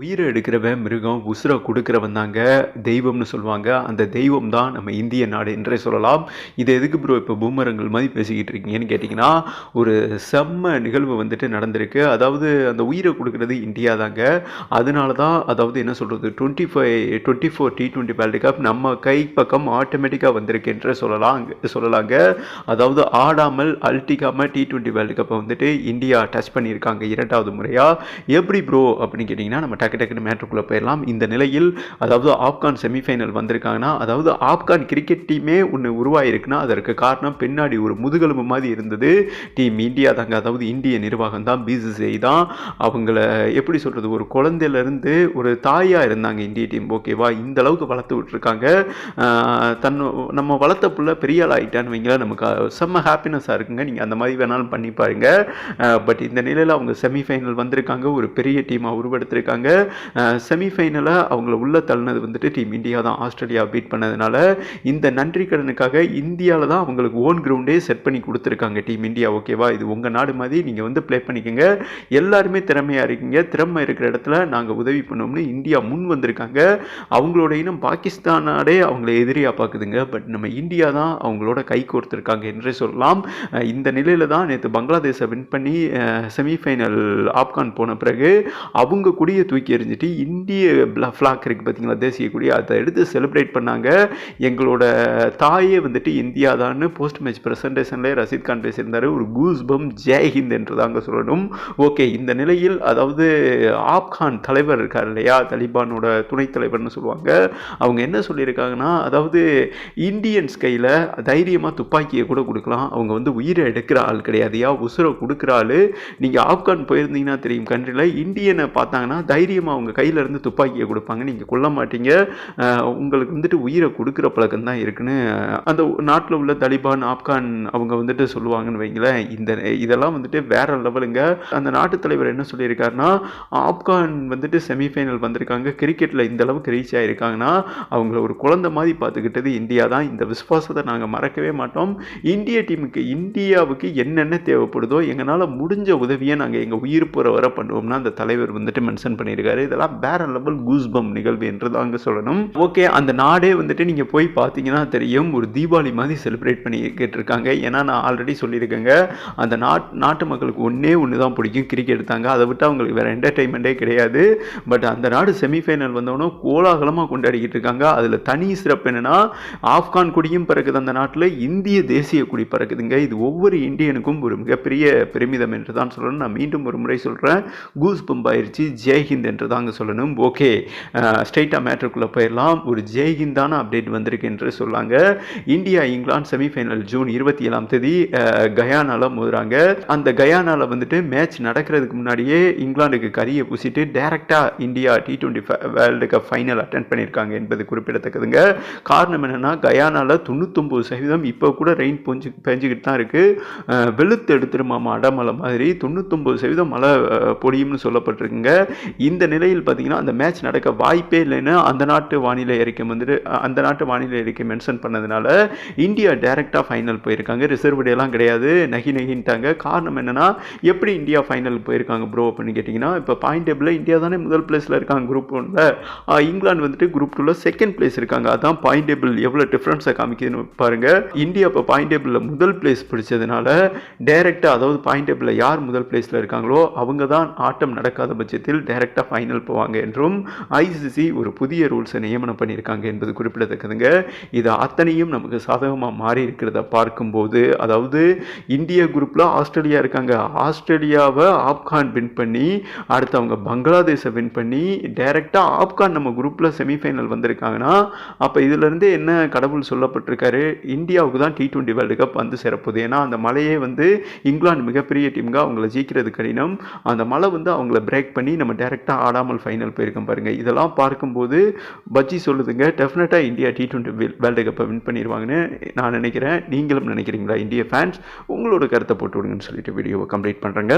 உயிரை எடுக்கிறவன் மிருகம் உசுரை கொடுக்குறவன் தாங்க தெய்வம்னு சொல்லுவாங்க. அந்த தெய்வம் தான் நம்ம இந்திய நாடு என்றே சொல்லலாம். இது எதுக்கு ப்ரோ இப்போ பூமரங்கள் மாதிரி பேசிக்கிட்டு இருக்கீங்கன்னு கேட்டிங்கன்னா ஒரு செம்ம நிகழ்வு வந்துட்டு நடந்திருக்கு. அதாவது அந்த உயிரை கொடுக்குறது இந்தியா தாங்க. அதனால தான் அதாவது என்ன சொல்கிறது twenty five twenty four T twenty world cup நம்ம கை பக்கம் ஆட்டோமேட்டிக்காக வந்திருக்கு என்றே சொல்லலாம் சொல்லலாங்க. அதாவது ஆடாமல் அல்டிக்காமல் டி டுவெண்ட்டி வேர்ல்டு கப்பை வந்துட்டு இந்தியா டச் பண்ணியிருக்காங்க இரண்டாவது முறையாக எப்படி ப்ரோ அப்படின்னு கேட்டிங்கன்னா நம்ம டக்கு டக்குன்னு மேட்ருக்குள்ளே போயிடலாம். இந்த நிலையில் அதாவது ஆப்கான் செமிஃபைனல் வந்திருக்காங்கன்னா அதாவது ஆப்கான் கிரிக்கெட் டீமே ஒன்று உருவாயிருக்குன்னா அதற்கு காரணம் பின்னாடி ஒரு முதுகெலும்பு மாதிரி இருந்தது. டீம் இந்தியா தாங்க. அதாவது இந்திய நிர்வாகம் தான் பிசிசிஐ தான். அவங்கள எப்படி சொல்கிறது ஒரு குழந்தையிலேருந்து ஒரு தாயாக இருந்தாங்க இந்திய டீம் ஓகேவா இந்த அளவுக்கு வளர்த்து விட்ருக்காங்க தன் நம்ம வளர்த்த புள்ள பெரிய ஆள் ஆகிட்டான்னு வைங்களேன் நமக்கு செம்ம ஹாப்பினஸ்ஸாக இருக்குங்க. நீங்கள் அந்த மாதிரி வேணாலும் பண்ணி பாருங்க. பட் இந்த நிலையில் அவங்க செமிஃபைனல் வந்திருக்காங்க. ஒரு பெரிய டீமாக உருவெடுத்திருக்காங்க. செமிஃபைனலை அவங்கள உள்ள தள்ளினது வந்துட்டு டீம் இந்தியா தான். ஆஸ்திரேலியா பீட் பண்ணதுனால இந்த நன்றி கடனுக்காக இந்தியாவில் தான் அவங்களுக்கு ஓன் கிரவுண்டே செட் பண்ணி கொடுத்துருக்காங்க டீம் இந்தியா ஓகேவா இது உங்கள் நாடு மாதிரி நீங்கள் வந்து ப்ளே பண்ணிக்கோங்க. எல்லாருமே திறமையாக இருக்கீங்க. திறமை இருக்கிற இடத்துல நாங்கள் உதவி பண்ணோம்னு இந்தியா முன் வந்திருக்காங்க. அவங்களோட இனம் பாகிஸ்தான் நாடே அவங்கள எதிரியாக பார்க்குதுங்க பட் நம்ம இந்தியா தான் அவங்களோட கை கோர்த்துருக்காங்க என்றே சொல்லலாம். இந்த நிலையில் தான் நேற்று பங்களாதேஷை வின் பண்ணி செமிஃபைனல் ஆப்கான் போன பிறகு அவங்க கூடிய தூக்கி எறிஞ்சிட்டு இந்திய ஃப்ளாக் இருக்குது பார்த்தீங்களா தேசிய கொடி அதை எடுத்து செலிப்ரேட் பண்ணாங்க. எங்களோட தாயே வந்துட்டு இந்தியா தான்னு போஸ்ட் மேட்ச் ப்ரெசன்டேஷன்லேயே ரஷீத் கான் பேசியிருந்தார். ஒரு கூஸ் பம் ஜெய்ஹிந்த் என்று தாங்க சொல்லணும். ஓகே இந்த நிலையில் அதாவது ஆப்கான் தலைவர் இருக்கார் இல்லையா தலிபானோட துணைத் தலைவர்னு சொல்லுவாங்க. அவங்க என்ன சொல்லியிருக்காங்கன்னா அதாவது இந்தியன்ஸ் கையில் தைரியமாக துப்பாக்கியை கூட கொடுக்கலாம். அவங்க வந்து உயிரை எடுக்கிற ஆள் கிடையாதுயா உசுரை கொடுக்குற ஆள். நீங்கள் ஆப்கான் போயிருந்தீங்கன்னா தெரியும். கண்ட்ரியில் இந்தியனை பார்த்தாங்கன்னா தைரியமாக அவங்க கையிலேருந்து துப்பாக்கியை கொடுப்பாங்க நீங்கள் கொல்ல மாட்டீங்க? உங்களுக்கு வந்துட்டு உயிரை கொடுக்குற பழக்கம் தான் இருக்குன்னு அந்த நாட்டில் உள்ள தலிபான் ஆப்கான் அவங்க வந்துட்டு சொல்லுவாங்கன்னு வைங்களேன் இந்த இதெல்லாம் வந்துட்டு வேற லெவலுங்க. அந்த நாட்டு தலைவர் என்ன சொல்லியிருக்காருன்னா ஆப்கான் வந்துட்டு செமிஃபைனல் வந்திருக்காங்க. கிரிக்கெட்டில் இந்த அளவுக்கு ரீச் ஆகிருக்காங்கன்னா அவங்கள ஒரு குழந்தை மாதிரி பார்த்துக்கிட்டது இந்தியா தான். இந்த விசுவாசத்தை நாங்கள் மறக்கவே மாட்டோம். இந்திய டீமுக்கு இந்தியாவுக்கு என்னென்ன தேவைப்படுதோ எங்களால் முடிஞ்ச உதவியை நாங்கள் எங்கள் உயிர் போகிற வர பண்ணுவோம்னா அந்த தலைவர் வந்துட்டு மென்ஷன் பண்ணியிருக்காரு இதெல்லாம் வேற லெவல் கூஸ்பம் நிகழ்வு என்று தாங்க சொல்லணும். ஓகே அந்த நாடே வந்துட்டு நீங்கள் போய் பார்த்தீங்கன்னா தெரியும். ஒரு தீபாவளி மாதிரி செலிப்ரேட் பண்ணிக்கிட்டு இருக்காங்க ஏன்னா நான் ஆல்ரெடி சொல்லியிருக்கேங்க. அந்த நாட் நாட்டு மக்களுக்கு ஒன்றே ஒன்று தான் பிடிக்கும். கிரிக்கெட் தாங்க. அதை விட்டு அவங்களுக்கு வேறு என்டர்டைன்மெண்ட்டே கிடையாது. பட் அந்த நாடு செமிஃபைனல் வந்தவொடனே கோலாகலமாக கொண்டாடிக்கிட்டு இருக்காங்க. அதில் தனி சிறப்பு என்னென்னா ஆப்கான் கொடியும் பறக்குது அந்த நாட்டில் இந்திய தேசிய கொடி பறக்குதுங்க இது ஒவ்வொரு இந்தியனுக்கும் ஒரு மிகப்பெரிய பெருமிதம் என்று தான் சொல்லணும். நான் மீண்டும் ஒரு முறை சொல்கிறேன் கூஸ் பம்ப் ஜெய்ஹிந்த் என்று தாங்க சொல்லணும். ஓகே ஸ்ட்ரைட்டாக மேட்ருக்குள்ளே போயிடலாம். ஒரு ஜெய்ஹிந்தான அப்டேட் வந்திருக்கு என்று சொல்லாங்க. இந்தியா இங்கிலாந்து செமிஃபைனல் ஜூன் இருபத்தி ஏழாம் தேதி கயானாவில் கயானால மோதுறாங்க. அந்த கயானால வந்துட்டு மேட்ச் நடக்கிறதுக்கு முன்னாடியே இங்கிலாந்துக்கு கரியை பூசிட்டு டேரெக்டாக India T twenty world cup final attend பண்ணியிருக்காங்க என்பது குறிப்பிடத்தக்கதுங்க. காரணம் என்னென்னா கயானால தொண்ணூத்தொம்பது சதவீதம் இப்போ கூட ரெயின் பொஞ்சு பெஞ்சிக்கிட்டு தான் இருக்குது வெளுத்து எடுத்துருமாமா அடமலை மாதிரி தொண்ணூத்தொம்பது சதவீதம் மழை பொடியும்னு சொல்லப்பட்டிருக்குங்க. இந்த நிலையில் பார்த்தீங்கன்னா அந்த மேட்ச் நடக்க வாய்ப்பே இல்லைன்னு அந்த நாட்டு வானிலை அறிக்கை வந்துட்டு அந்த நாட்டு வானிலை அறிக்கை மென்ஷன் பண்ணதுனால இந்தியா டைரெக்டாக ஃபைனல் போயிருக்காங்க. ரிசர்வ் டேலாம் கிடையாது. நகி நகின்ட்டாங்க. காரணம் என்னன்னா எப்படி இந்தியா ஃபைனல் போயிருக்காங்க ப்ரோ அப்படின்னு கேட்டிங்கன்னா இப்போ பாயிண்ட் டேபிளில் இந்தியா தானே முதல் பிளேஸில் இருக்காங்க குரூப் ஒன்றில் இங்கிலாந்து வந்துட்டு குரூப் டூவில் செகண்ட் பிளேஸ் இருக்காங்க. அதான் பாயிண்ட் டேபிள் எவ்வளோ டிஃப்ரென்ஸை காமிக்குதுன்னு பாருங்க. இந்தியா இப்போ பாயிண்ட் டேபிளில் முதல் பிளேஸ் பிடிச்சதுனால டைரெக்டாக அதாவது பாயிண்ட் டேபிளில் யார் முதல் பிளேஸில் இருக்காங்களோ அவங்க தான் ஆட்டம் நடக்காத பட்சத்தில் டைரெக்டாக ஃபைனல் போவாங்க என்றும் ஐசிசி ஒரு புதிய ரூல்ஸை நியமனம் பண்ணியிருக்காங்க என்பது குறிப்பிடத்தக்கதுங்க. இது அத்தனையும் நமக்கு சாதகமாக மாறி இருக்கிறத பார்க்கும்போது அதாவது இந்திய குரூப்பில் ஆஸ்திரேலியா இருக்காங்க. ஆஸ்திரேலியாவை ஆப்கான் வின் பண்ணி அடுத்து அவங்க பங்களாதேஷை வின் பண்ணி டைரெக்டாக ஆப்கான் நம்ம குரூப்பில் செமிஃபைனல் வந்திருக்காங்கன்னா அப்போ இதிலேருந்து என்ன கடவுள் சொல்லப்பட்டிருக்காரு? இந்தியாவுக்கு தான் டி டுவெண்ட்டி வேர்ல்டு கப் வந்து சிறப்புது ஏன்னா அந்த மலையே வந்து இங்கிலாந்து மிகப்பெரிய டீம்காக அவங்கள ஜெயிக்கிறது கடினம். அந்த மலை வந்து அவங்கள பிரேக் பண்ணி நம்ம டைரெக்டாக ஆடாமல் ஃபைனல் போயிருக்கேன் பாருங்கள் இதெல்லாம் பார்க்கும்போது பஜ்ஜி சொல்லுதுங்க டெஃபினட்டாக இந்தியா டி டுவெண்ட்டி வேர்ல்டு கப்பை வின் பண்ணிடுவாங்கன்னு நான் நினைக்கிறேன். நீங்களும் நினைக்கிறீங்களா இந்திய ஃபேன்ஸ் உங்களோட கருத்தை போட்டு விடுங்கன்னு சொல்லிட்டு வீடியோவை கம்ப்ளீட் பண்ணுறேங்க